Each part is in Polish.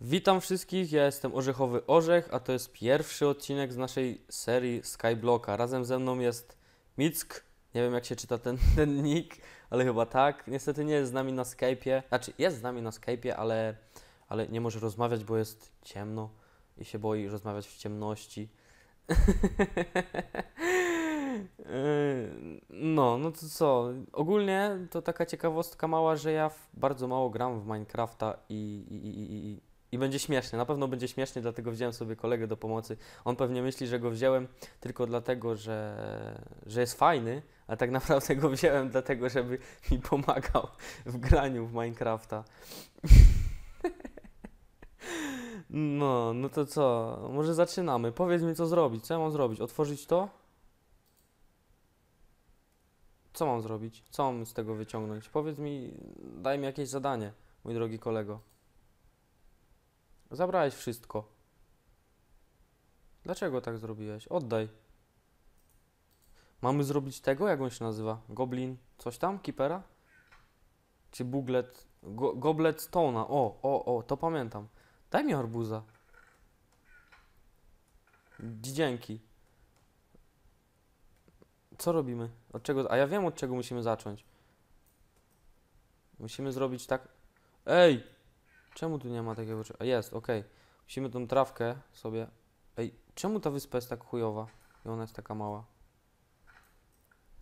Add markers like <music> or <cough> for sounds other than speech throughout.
Witam wszystkich, ja jestem Orzechowy Orzech, a to jest pierwszy odcinek z naszej serii Skyblocka. Razem ze mną jest Mick, nie wiem jak się czyta ten, <laughs> ten nick, ale chyba tak. Niestety nie jest z nami na Skype'ie, znaczy jest z nami na Skype'ie, ale, ale nie może rozmawiać, bo jest ciemno i się boi rozmawiać w ciemności. <laughs> No, no to co? Ogólnie to taka ciekawostka mała, że ja bardzo mało gram w Minecrafta i, i, i, i, i będzie śmiesznie. Na pewno będzie śmiesznie, dlatego wziąłem sobie kolegę do pomocy. On pewnie myśli, że go wziąłem tylko dlatego, że, że jest fajny, a tak naprawdę go wziąłem dlatego, żeby mi pomagał w graniu w Minecrafta. <laughs> No, no to co? Może zaczynamy. Powiedz mi, co zrobić. Co ja mam zrobić? Otworzyć to? Co mam zrobić? Co mam z tego wyciągnąć? Powiedz mi, daj mi jakieś zadanie, mój drogi kolego. Zabrałeś wszystko. Dlaczego tak zrobiłeś? Oddaj. Mamy zrobić tego? Jak on się nazywa? Goblin? Coś tam? Keepera? Czy buglet? Go, goblet Stone'a. O, o, o, to pamiętam. Daj mi arbuza. Dzięki. Co robimy? Od czego? A ja wiem od czego musimy zacząć. Musimy zrobić tak. Ej! Czemu tu nie ma takiego. A jest, okej. Musimy tą trawkę sobie. Ej, czemu ta wyspa jest tak chujowa? I ona jest taka mała.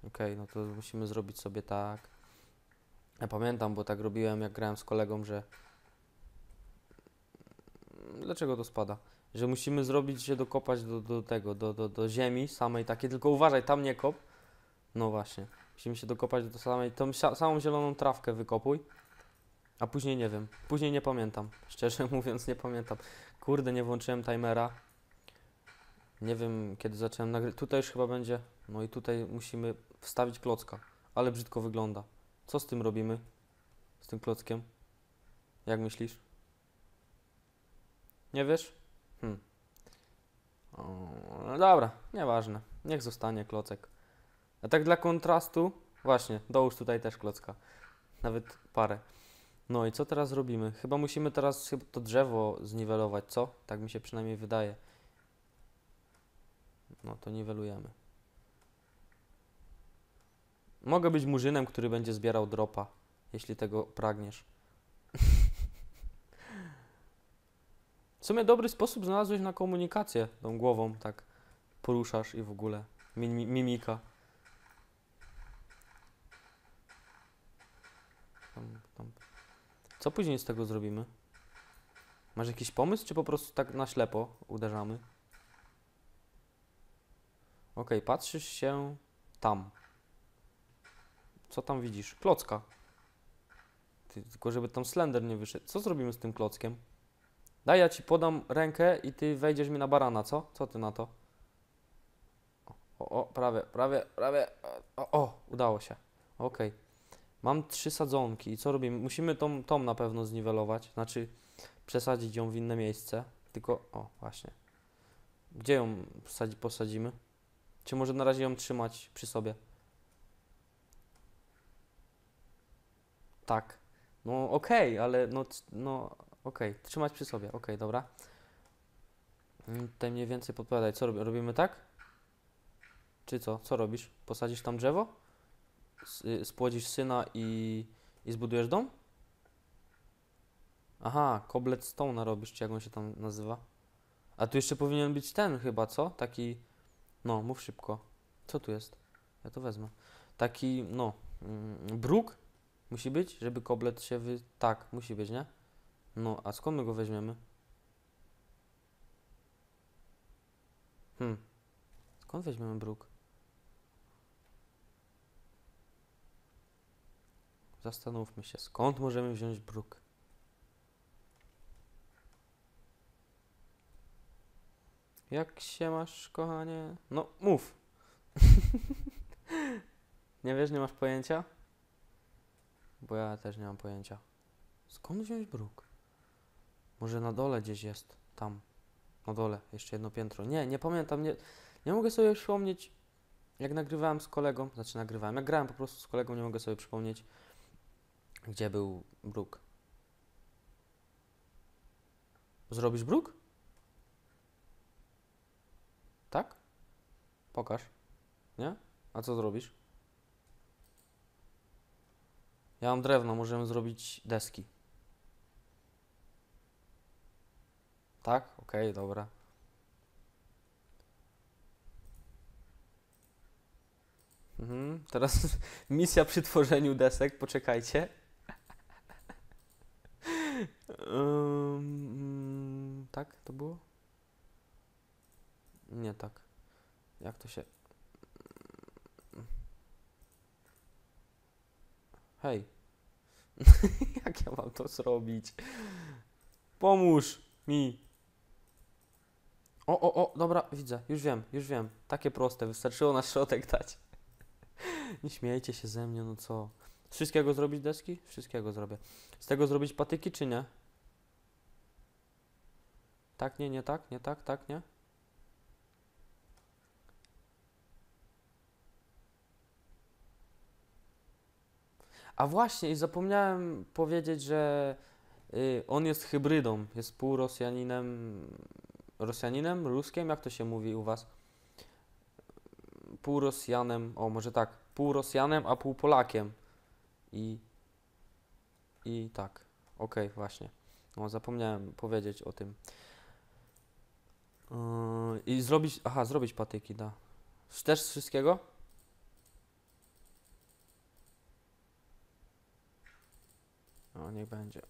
Okej, no to musimy zrobić sobie tak. Ja pamiętam, bo tak robiłem jak grałem z kolegą, że. Dlaczego to spada? Że musimy zrobić się dokopać do, do tego, do, do, do ziemi samej takiej, tylko uważaj, tam nie kop. No właśnie. Musimy się dokopać do samej, tą samą zieloną trawkę wykopuj. A później nie wiem. Później nie pamiętam. Szczerze <laughs> mówiąc, nie pamiętam. Kurde, nie włączyłem timera. Nie wiem, kiedy zacząłem nagrywać. Tutaj już chyba będzie. No i tutaj musimy wstawić klocka. Ale brzydko wygląda. Co z tym robimy? Z tym klockiem? Jak myślisz? Nie wiesz? Hmm. O, no dobra, nieważne. Niech zostanie klocek. A tak dla kontrastu, właśnie, dołóż tutaj też klocka. Nawet parę. No i co teraz robimy? Chyba musimy teraz chyba to drzewo zniwelować, co? Tak mi się przynajmniej wydaje. No to niwelujemy. Mogę być murzynem, który będzie zbierał dropa, jeśli tego pragniesz. W sumie dobry sposób znalazłeś na komunikację tą głową, tak poruszasz i w ogóle. Mimi- mimika. Tam, tam. Co później z tego zrobimy? Masz jakiś pomysł, czy po prostu tak na ślepo uderzamy? Okej, patrzysz się tam. Co tam widzisz? Klocka. Ty, tylko żeby tam Slender nie wyszedł. Co zrobimy z tym klockiem? Daj, ja ci podam rękę i ty wejdziesz mi na barana, co? Co ty na to? O, o, prawie, prawie, prawie. O, o udało się. Okej. Mam trzy sadzonki i co robimy? Musimy tą, tą na pewno zniwelować, znaczy przesadzić ją w inne miejsce. Tylko, o, właśnie. Gdzie ją posadzi, posadzimy? Czy może na razie ją trzymać przy sobie? Tak. No okej, ale no, no okej, trzymać przy sobie, okej, dobra. Mm, Tutaj mniej więcej podpowiadaj, co robi, robimy tak? Czy co? Co robisz? Posadzisz tam drzewo? Y, spłodzisz syna i, i zbudujesz dom? Aha, koblet stone robisz, czy jak on się tam nazywa? A tu jeszcze powinien być ten chyba, co? Taki, no, mów szybko. Co tu jest? Ja to wezmę. Taki, no, mm, bruk musi być, żeby koblet się wy... Tak, musi być, nie? No, a skąd my go weźmiemy? Hmm. Skąd weźmiemy bruk? Zastanówmy się, skąd możemy wziąć bruk? Jak się masz, kochanie? No, mów. <laughs> nie wiesz, nie masz pojęcia? Bo ja też nie mam pojęcia. Skąd wziąć bruk? Może na dole gdzieś jest. Tam. Na dole. Jeszcze jedno piętro. Nie, nie pamiętam. Nie, nie mogę sobie przypomnieć. Jak nagrywałem z kolegą. Znaczy nagrywałem. Jak grałem po prostu z kolegą, nie mogę sobie przypomnieć. Gdzie był bruk. Zrobisz bruk? Tak? Pokaż. Nie? A co zrobisz? Ja mam drewno, możemy zrobić deski. Tak? Okej, dobra. Mhm. Teraz <laughs> misja przy tworzeniu desek, poczekajcie. Ym, tak to było? Nie tak. Jak to się. Hej. <laughs> Jak ja mam to zrobić? Pomóż mi. O, o, o, dobra, widzę, już wiem, już wiem. Takie proste, wystarczyło na środek dać. <laughs> Nie śmiejcie się ze mnie, no co? Wszystkiego zrobić deski? Wszystkiego zrobię. Z tego zrobić patyki, czy nie? Tak, nie, nie tak, nie tak, tak, nie? A właśnie, i zapomniałem powiedzieć, że y, on jest hybrydą. Jest pół Rosjaninem. Ruskiem? Jak to się mówi u was? Pół Rosjanem. O, może tak. Pół Rosjanem, a pół Polakiem. I. I tak. Okej, właśnie. No, zapomniałem powiedzieć o tym. Yy, I zrobić. Aha, zrobić patyki, da. Też z wszystkiego? O, niech będzie.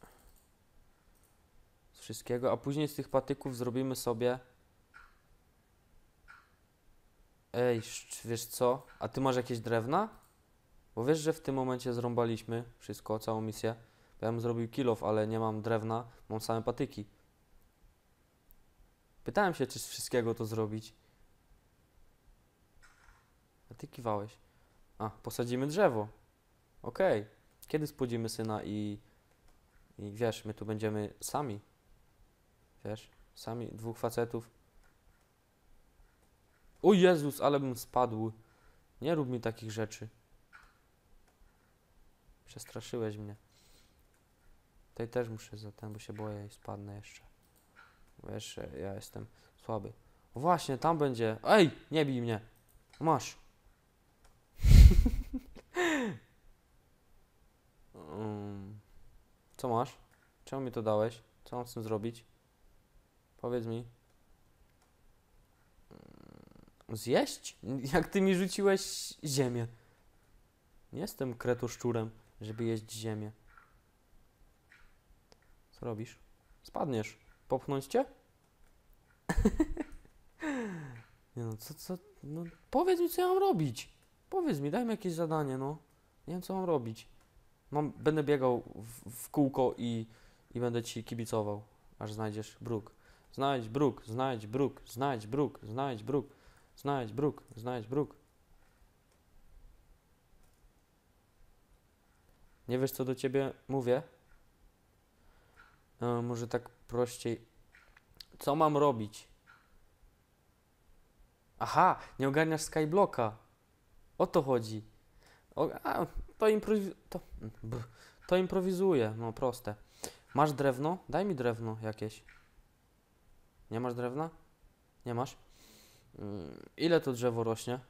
Z wszystkiego, a później z tych patyków zrobimy sobie. Ej, wiesz co? A ty masz jakieś drewna? Bo wiesz, że w tym momencie zrąbaliśmy wszystko, całą misję. Ja bym zrobił kilof, ale nie mam drewna, mam same patyki. Pytałem się, czy z wszystkiego to zrobić. A ty kiwałeś. A, posadzimy drzewo. Okej. Kiedy spłodzimy syna i... I wiesz, my tu będziemy sami. Wiesz, sami, dwóch facetów. O Jezus, ale bym spadł. Nie rób mi takich rzeczy. Przestraszyłeś mnie. Tutaj też muszę za ten, bo się boję i spadnę jeszcze. Wiesz, ja jestem słaby. O właśnie, tam będzie. Ej, nie bij mnie. Masz. um, <laughs> co masz? Czemu mi to dałeś? Co mam z tym zrobić? Powiedz mi. Mm, Zjeść? Jak ty mi rzuciłeś ziemię. Nie jestem kretoszczurem, żeby jeść ziemię. Co robisz? Spadniesz. Popchnąć cię? <laughs> Nie no, co, co, no powiedz mi, co ja mam robić. Powiedz mi, daj mi jakieś zadanie, no. Nie wiem, co mam robić. Mam, będę biegał w, w kółko i, i będę ci kibicował, aż znajdziesz bruk. Znajdź bruk, znajdź bruk, znajdź bruk, znajdź bruk, znajdź bruk, znajdź bruk. Nie wiesz, co do ciebie mówię? E, może tak prościej. Co mam robić? Aha, nie ogarniasz Skyblocka. O to chodzi. O, a, to, improwi- to, to improwizuję, no proste. Masz drewno? Daj mi drewno jakieś. Nie masz drewna? Nie masz? Mm, ile to drzewo rośnie?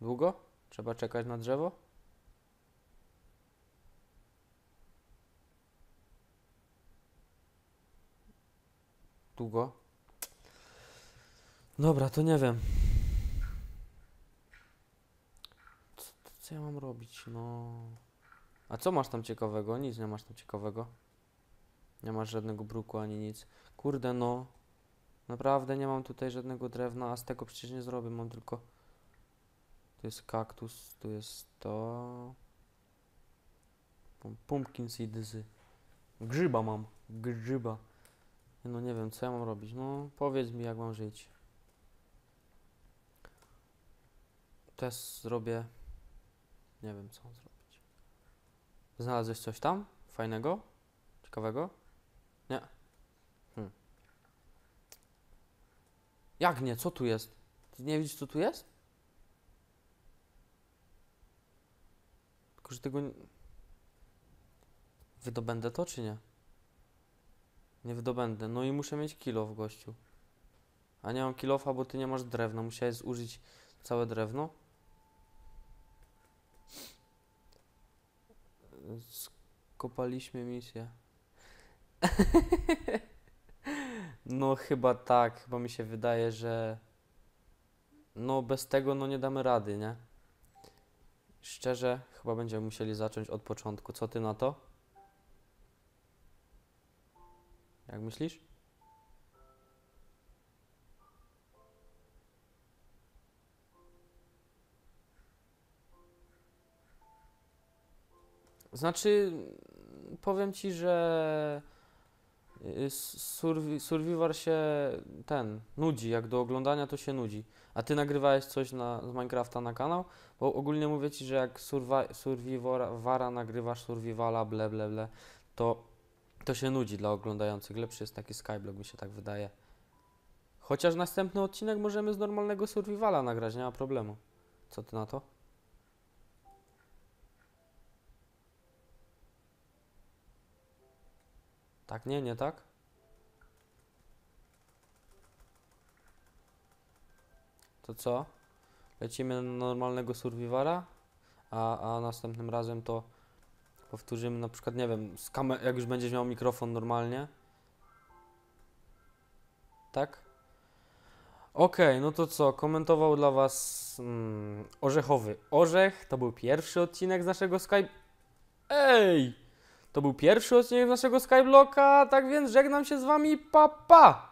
Długo? Trzeba czekać na drzewo? Długo? Dobra, to nie wiem. Co, co ja mam robić? No. A co masz tam ciekawego? Nic nie masz tam ciekawego. Nie masz żadnego bruku ani nic. Kurde, no. Naprawdę nie mam tutaj żadnego drewna, a z tego przecież nie zrobię. Mam tylko. Tu jest kaktus, tu jest to. Pum- Pumpkin seedsy. Grzyba mam. Grzyba. No nie wiem, co ja mam robić. No, powiedz mi, jak mam żyć. Test zrobię. Nie wiem, co mam zrobić. Znalazłeś coś tam? Fajnego? Ciekawego? Nie. Hmm. Jak nie? Co tu jest? Ty nie widzisz, co tu jest? Tylko, że tego... Wydobędę to, czy nie? Nie wydobędę. No i muszę mieć kilo w gościu. A nie mam kilofa, bo ty nie masz drewna. Musiałeś zużyć całe drewno. Skopaliśmy misję. <laughs> No chyba tak, chyba mi się wydaje, że no bez tego no nie damy rady, nie? Szczerze, chyba będziemy musieli zacząć od początku. Co ty na to? Jak myślisz? Znaczy, powiem ci, że y, survi Survivor się ten nudzi, jak do oglądania to się nudzi. A ty nagrywałeś coś na, z Minecrafta na kanał? Bo ogólnie mówię ci, że jak Survivora nagrywasz, Survivala, ble ble ble, to, to się nudzi dla oglądających. Lepszy jest taki Skyblock, mi się tak wydaje. Chociaż następny odcinek możemy z normalnego Survivala nagrać, nie ma problemu. Co ty na to? Tak, nie, nie tak? To co? Lecimy na normalnego survivora, a, a następnym razem to powtórzymy na przykład, nie wiem, z kamer- jak już będziesz miał mikrofon normalnie. Tak? Okej, no to co? Komentował dla Was mm, Orzechowy Orzech. To był pierwszy odcinek z naszego Skype. Ej! To był pierwszy odcinek z naszego Skyblocka, tak więc żegnam się z Wami, pa pa!